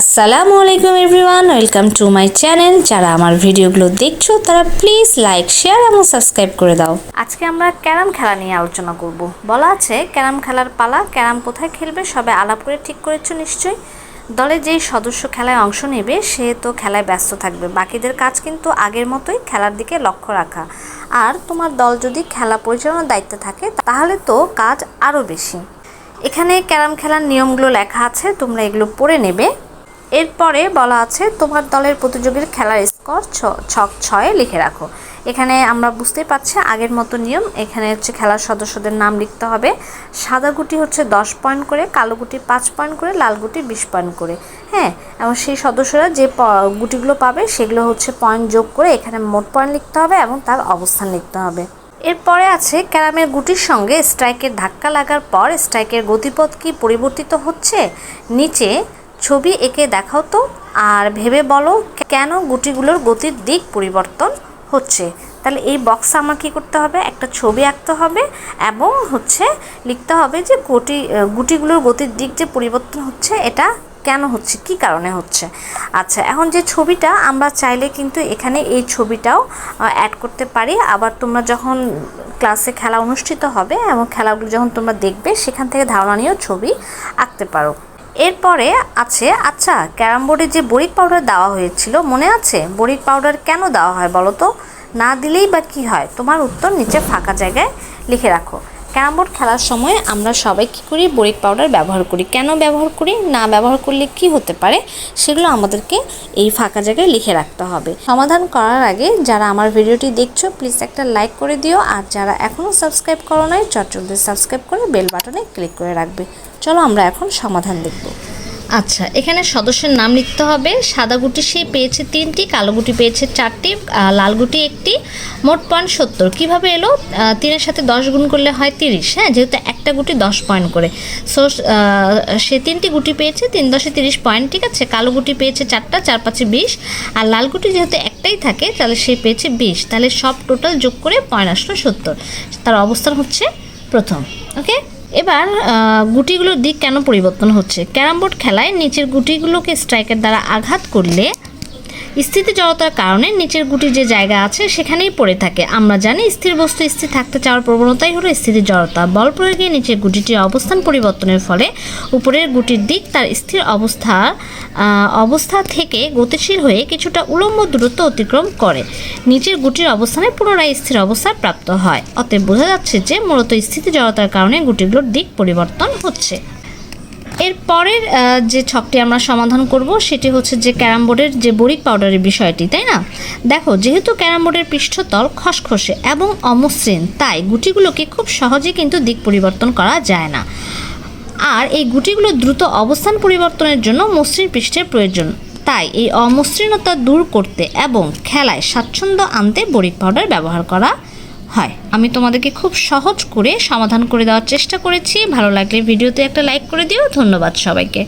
আসসালামু আলাইকুম everyone, welcome to my channel. যারা আমার ভিডিওগুলো দেখছ, তারা প্লিজ লাইক, শেয়ার এবং সাবস্ক্রাইব করে দাও। আজকে আমরা ক্যারাম খেলা নিয়ে আলোচনা করব। বলা আছে, ক্যারাম খেলার পালা, ক্যারাম কোথায় খেলবে সবে আলাপ করে ঠিক করেছ নিশ্চয়ই? দলে যেই সদস্য খেলায় অংশ নেবে, সে তো খেলায় ব্যস্ত থাকবে। বাকিদের কাজ কিন্তু আগের মতোই খেলার দিকে লক্ষ্য রাখা। আর তোমার দল যদি খেলা পরিচালনার দায়িত্বে থাকে, তাহলে তো কাজ আরও বেশি। এখানে ক্যারাম খেলার নিয়মগুলো লেখা আছে, তোমরা এগুলো পড়ে নেবে। এরপরে বলা আছে, তোমার দলের প্রতিযোগীর খেলার স্কোর ছক ছয়ে লিখে রাখো। এখানে আমরা বুঝতে পারছি আগের মতো নিয়ম, এখানে হচ্ছে খেলার সদস্যদের নাম লিখতে হবে। সাদা গুটি হচ্ছে দশ পয়েন্ট করে, কালো গুটি পাঁচ পয়েন্ট করে, লাল গুটি বিশ পয়েন্ট করে। হ্যাঁ এবং সেই সদস্যরা যে গুটিগুলো পাবে সেগুলো হচ্ছে পয়েন্ট যোগ করে এখানে মোট পয়েন্ট লিখতে হবে এবং তার অবস্থান লিখতে হবে। এরপরে আছে, ক্যারামের গুটির সঙ্গে স্ট্রাইকের ধাক্কা লাগার পর স্ট্রাইকের গতিপথ কি পরিবর্তিত হচ্ছে? নিচে ছবি এঁকে দেখাও তো। আর ভেবে বলো কেন গুটিগুলোর গতির দিক পরিবর্তন হচ্ছে? তাহলে এই বক্সে আমার কী করতে হবে? একটা ছবি আঁকতে হবে এবং হচ্ছে লিখতে হবে যে গুটি, গুটিগুলোর গতির দিক যে পরিবর্তন হচ্ছে, এটা কেন হচ্ছে? কি কারণে হচ্ছে? আচ্ছা এখন যে ছবিটা আমরা চাইলে কিন্তু এখানে এই ছবিটাও অ্যাড করতে পারি। আবার তোমরা যখন ক্লাসে খেলা অনুষ্ঠিত হবে এবং খেলাগুলো যখন তোমরা দেখবে, সেখান থেকে ধারণা নিয়েও ছবি আঁকতে পারো। এরপরে আছে আচ্ছা ক্যারাম বোর্ডে যে বরিক পাউডার দেওয়া হয়েছিল, মনে আছে? বরিক পাউডার কেন দেওয়া হয় বলো তো? না দিলেই বা কী হয়? তোমার উত্তর নিচে ফাঁকা জায়গায় লিখে রাখো। ক্যারাম বোর্ড খেলার সময় আমরা সবাই কী করি? বোরিক পাউডার ব্যবহার করি। কেন ব্যবহার করি? না ব্যবহার করলে কি হতে পারে? সেগুলো আমাদেরকে এই ফাঁকা জায়গায় লিখে রাখতে হবে। সমাধান করার আগে যারা আমার ভিডিওটি দেখছ প্লিজ একটা লাইক করে দিও। আর যারা এখনও সাবস্ক্রাইব করো নাই চটজলদি সাবস্ক্রাইব করে বেল বাটনে ক্লিক করে রাখবে। চলো আমরা এখন সমাধান দেখব। আচ্ছা এখানে সদস্যের নাম লিখতে হবে। সাদা গুটি সে পেয়েছে তিনটি, কালো গুটি পেয়েছে চারটি লাল গুটি একটি, মোট পয়েন্ট সত্তর। কীভাবে এলো? তিনের সাথে দশ গুণ করলে হয় তিরিশ হ্যাঁ? যেহেতু একটা গুটি দশ পয়েন্ট করে। সো সে তিনটি গুটি পেয়েছে, তিন দশে তিরিশ পয়েন্ট ঠিক আছে? কালো গুটি পেয়েছে চারটা, চার পাঁচে বিশ, আর লাল গুটি যেহেতু একটাই থাকে, তাহলে সে পেয়েছে বিশ। তাহলে সব টোটাল যোগ করে পয়েন্ট আসলো সত্তর। তার অবস্থান হচ্ছে প্রথম ওকে এবার গুটিগুলোর দিক কেন পরিবর্তন হচ্ছে? ক্যারাম বোর্ড খেলায় নিচের গুটিগুলোকে স্ট্রাইকের দ্বারা আঘাত করলে স্থিতি জড়তার কারণে নিচের গুটি যে জায়গা আছে সেখানেই পড়ে থাকে। আমরা জানি স্থির বস্তু স্থির থাকতে চাওয়ার প্রবণতাই হলো স্থিতি জড়তা। বল প্রয়োগে নিচের গুটিটির অবস্থান পরিবর্তনের ফলে উপরের গুটির দিক তার স্থির অবস্থা অবস্থা থেকে গতিশীল হয়ে কিছুটা উলম্ব দূরত্ব অতিক্রম করে। নিচের গুটির অবস্থানে পুনরায় স্থির অবস্থা প্রাপ্ত হয়। অতএব বোঝা যাচ্ছে যে মূলত স্থিতি জড়তার কারণে গুটিগুলোর দিক পরিবর্তন হচ্ছে। এর পরের যে ছকটি আমরা সমাধান করব সেটি হচ্ছে যে ক্যারাম বোর্ডের যে বরিক পাউডারের বিষয়টি, তাই না? দেখো, যেহেতু ক্যারাম বোর্ডের পৃষ্ঠতল খসখসে এবং অমসৃণ, তাই গুটিগুলোকে খুব সহজে কিন্তু দিক পরিবর্তন করা যায় না। আর এই গুটিগুলো দ্রুত অবস্থান পরিবর্তনের জন্য মসৃণ পৃষ্ঠের প্রয়োজন। তাই এই অমসৃণতা দূর করতে এবং খেলায় স্বাচ্ছন্দ্য আনতে বরিক পাউডার ব্যবহার করা হয়। আমি তোমাদেরকে খুব সহজ করে সমাধান করে দেওয়ার চেষ্টা করেছি। ভালো লাগলে ভিডিওতে একটা লাইক করে দিও। ধন্যবাদ সবাইকে।